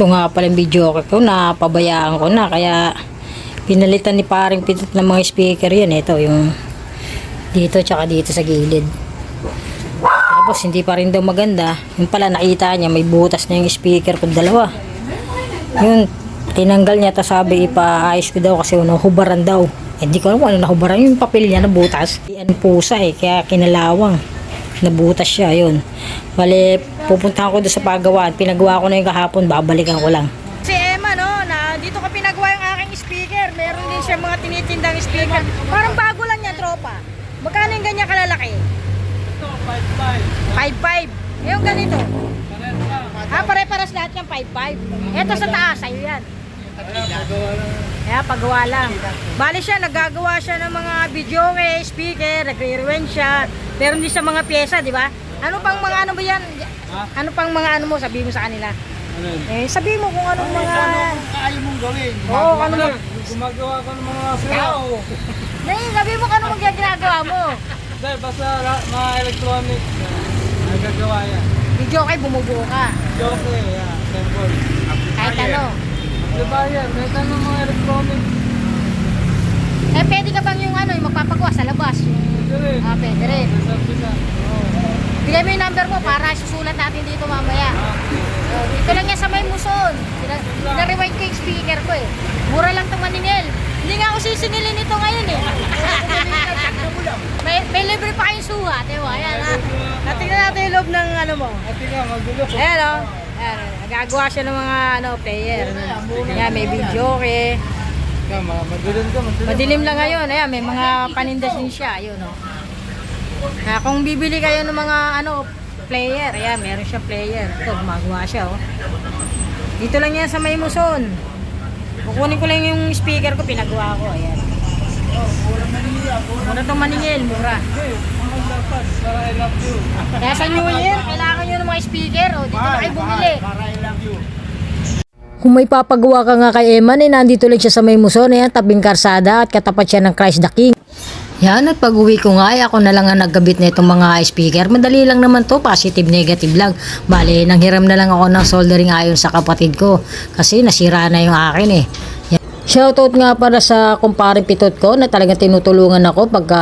Ito nga pala video ko na pabayaan ko na kaya pinalitan ni paring pitot ng mga speaker yan. Ito yung dito tsaka dito sa gilid. Tapos hindi pa rin daw maganda. Yung pala nakita niya may butas na yung speaker ko dalawa. Yun, tinanggal niya tapos sabi ipaayos ko daw kasi ano, hubaran daw. Eh, Hindi ko alam ano nahubaran yung papel niya na butas. Yan pusa eh, kaya kinalawang. Nabutas siya, yun. Bale, pupuntahan ko doon sa pagawaan. Pinagawa ko na yung kahapon, babalikan ko lang. Si Emma, no, na dito ka pinagawa yung aking speaker. Meron din siya mga tinitindang speaker. Parang bago lang yan, tropa. Magkano yung ganyan kalalaki? Ito, 5-5. 5.5. Yung ganito. Ah, pare-paras lahat yung 5.5. Ito sa taas, sa'yo yan. Kaya pagawa lang. Bali siya, naggagawa siya ng mga video eh, speaker, nagre-rewind siya. Meron din sa mga pyesa, di ba? Ano pang mga ano ba yan? Ha? Ano pang mga ano mo, sabihin mo sa kanila. Ano yun? Eh, sabihin mo kung anong mga... kaya mong gawin? Oo, ano mo? Gumagawa ko ng mga sayaw. Nay, sabihin mo kung anong mga ginagawa mo. Dahil basta la- mga electronics, uh, nagagawa yan. Video kay bumubuo ka. Joke, yan. Simple. Kahit ano. Diba yan? May tanong mga electronics. Eh, pwede ka bang yung ano, yung magpapagawa sa labas? Ito rin. Ah, pwede rin. Sa umpisa. Oo. Bigay mo yung number mo para susulat natin dito mamaya. Oh, dito lang yan sa may muson. Sina-rewind ko yung speaker ko eh. Mura lang itong maningil. Hindi nga ako sisingilin ito ngayon eh. may, may libre pa kayong suha. Diba? Ayan ha. Natingnan natin yung loob ng ano mo. Ate nga, magulo. Ayan o. Ayan, oh. nagagawa siya ng mga ano, player. Ayan, may video magulo. Madilim lang ngayon. Ayan, may mga panindas din siya. Ayun, oh. Ah, kung bibili kayo ng mga ano, player, ayan, meron siya player. Ito, gumagawa siya, oh. Dito lang yan sa may muson. Kukunin ko lang yung speaker ko, pinagawa ko, ayan. Mura itong maningil, mura. Kaya sa New Year, kailangan nyo ng mga speaker, oh. Dito na kayo bumili. Para I love you. Kung may papagawa ka nga kay Eman, eh, nandito lang siya sa may muson, ayan, tabing karsada at katapat siya ng Christ the King. Yan, at pag uwi ko nga, ay ako na lang ang nagkabit na itong mga speaker. Madali lang naman to, positive, negative lang. Bale, nanghiram na lang ako ng soldering iron sa kapatid ko. Kasi nasira na yung akin eh. Shoutout nga para sa kumparing pitot ko na talagang tinutulungan ako pagka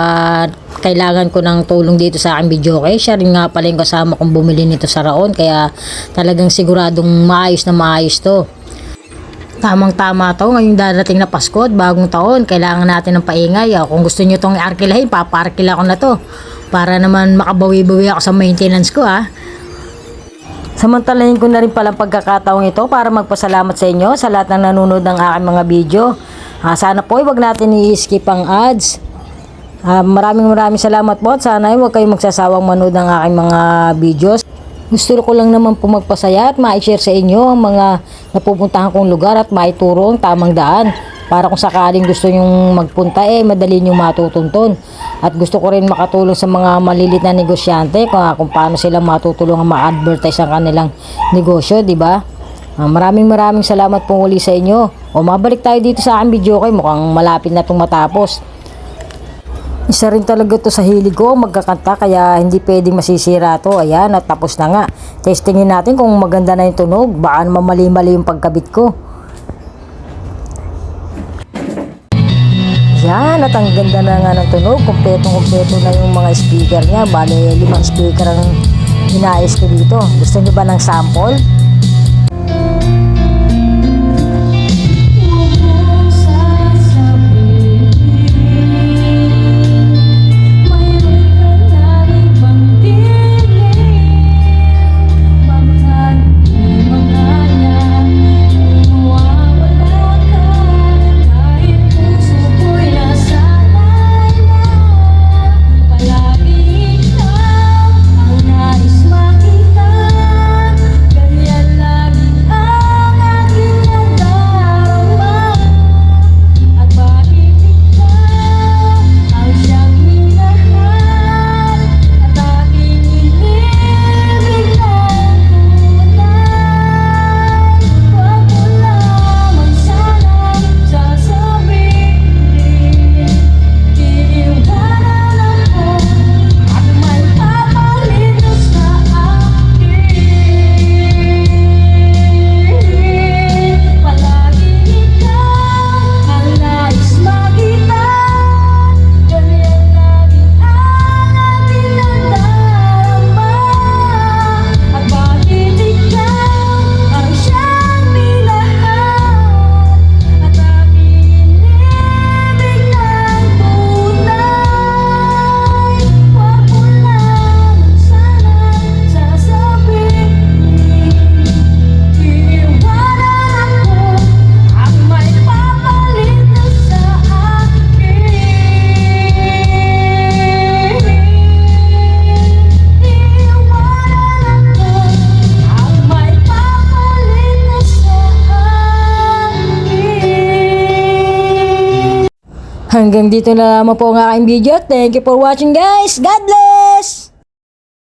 kailangan ko ng tulong dito sa aking video kay. Siya rin nga pala yung kasama kong bumili nito sa Raon kaya talagang siguradong maayos na maayos to. Tamang-tama to ngayong darating na Pasko at bagong taon. Kailangan natin ng paingay. Ah, Kung gusto nyo itong i-arkilahin, paparkila ko na to. Para naman makabawi-bawi ako sa maintenance ko ha. Samantalahin ko na rin palang pagkakataong ito para magpasalamat sa inyo sa lahat ng nanonood ng aking mga video. Ah, sana po wag natin i-skip ang ads. Ah, maraming maraming salamat po at sana ay huwag kayong magsasawang manood ng aking mga videos. Gusto ko lang naman po magpasaya at ma-share sa inyo ang mga napupuntahan kong lugar at maituro ang tamang daan. Para kung sakaling gusto nyong magpunta eh, madali nyong matutunton. At gusto ko rin makatulong sa mga malilit na negosyante kung, kung paano sila matutulungan ma-advertise ang kanilang negosyo, di ba? Ah, maraming maraming salamat po uli sa inyo. O mabalik tayo dito sa aking video kay mukhang malapit na itong matapos. Isa rin talaga to sa hilig ko magkakanta kaya hindi pwedeng masisira to. Ayan at tapos na nga. Testingin natin kung maganda na yung tunog. Baka naman mali-mali yung pagkabit ko. Yan at ang ganda na nga ng tunog. Kumpletong kumpleto na yung mga speaker niya. Bale limang speaker ang inayos ko dito. Gusto niyo ba ng sample? Hanggang dito na lamang po ang aking video. Thank you for watching guys. God bless!